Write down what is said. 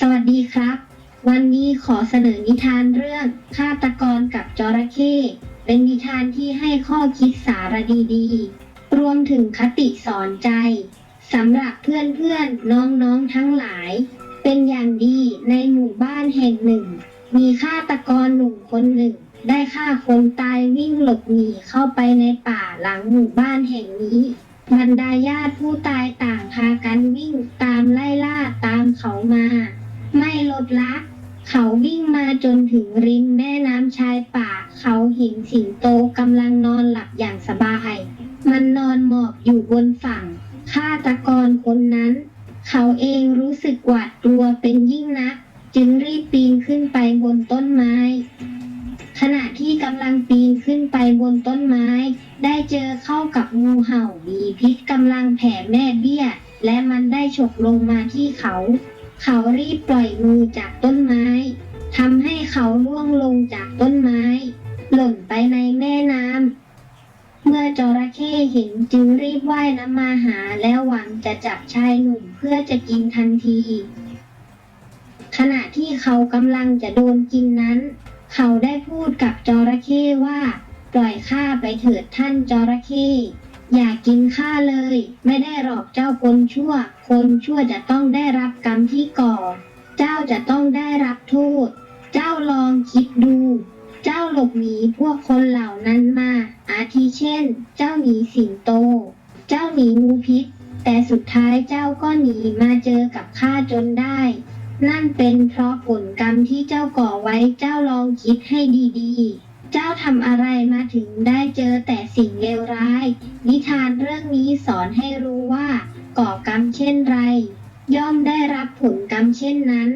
สวัสดีครับ วันนี้ขอเสนอนิทานเรื่องฆาตกรกับจระเข้เป็นนิทานที่ให้ข้อคิดสาระดีๆ รวมถึงคติสอนใจสำหรับเพื่อนๆนน้องๆทั้งหลาย เป็นอย่างดีในหมู่บ้านแห่งหนึ่ง มีฆาตกรหนุ่มคนหนึ่ง ได้ฆ่าคนตายวิ่งหลบหนีเข้าไปในป่าหลังหมู่บ้านแห่งนี้บรรดาญาติผู้ตายต่างพากันวิ่งตามไล่ล่าตามเขามา ลดละ เขาวิ่งมาจนถึงริมแม่น้ำชายป่า เขาเห็นสิงโตกำลังนอนหลับอย่างสบาย มันนอนหมอบอยู่บนฝั่งฆาตกรคนนั้น เขาเองรู้สึกหวาดกลัวเป็นยิ่งนัก จึงรีบปีนขึ้นไปบนต้นไม้ ขณะที่กำลังปีนขึ้นไปบนต้นไม้ ได้เจอเข้ากับงูเห่ามีพิษกำลังแผ่แม่เบี้ย และมันได้ฉกลงมาที่เขา เขารีบปล่อยมือจากต้นไม้ทำให้เขาล่วงลงจากต้นไม้ หล่นไปในแม่น้ำเมื่อจระเข้เห็นจึงรีบว่ายน้ำมาหาแล้วหวังจะจับชายหนุ่มเพื่อจะกินทันที ขณะที่เขากำลังจะโดนกินนั้น เขาได้พูดกับจระเข้ว่า ปล่อยข้าไปเถิดท่านจระเข้ อย่ากินข้าเลย ไม่ได้หรอกเจ้าคนชั่ว คนชั่วจะต้องได้รับกรรมที่ก่อ เจ้าจะต้องได้รับโทษ เจ้าลองคิดดู เจ้าหลบหนีพวกคนเหล่านั้นมา อาทิเช่น เจ้าหนีสิงโต เจ้าหนีงูพิษ แต่สุดท้ายเจ้าก็หนีมาเจอกับข้าจนได้ นั่นเป็นเพราะผลกรรมที่เจ้าก่อไว้เจ้าลองคิดให้ดีๆ เจ้าทำอะไรมาถึงได้เจอแต่สิ่งเลวร้าย นิทานเรื่องนี้สอนให้รู้ว่า ก่อกรรมเช่นไร ย่อมได้รับผลกรรมเช่นนั้น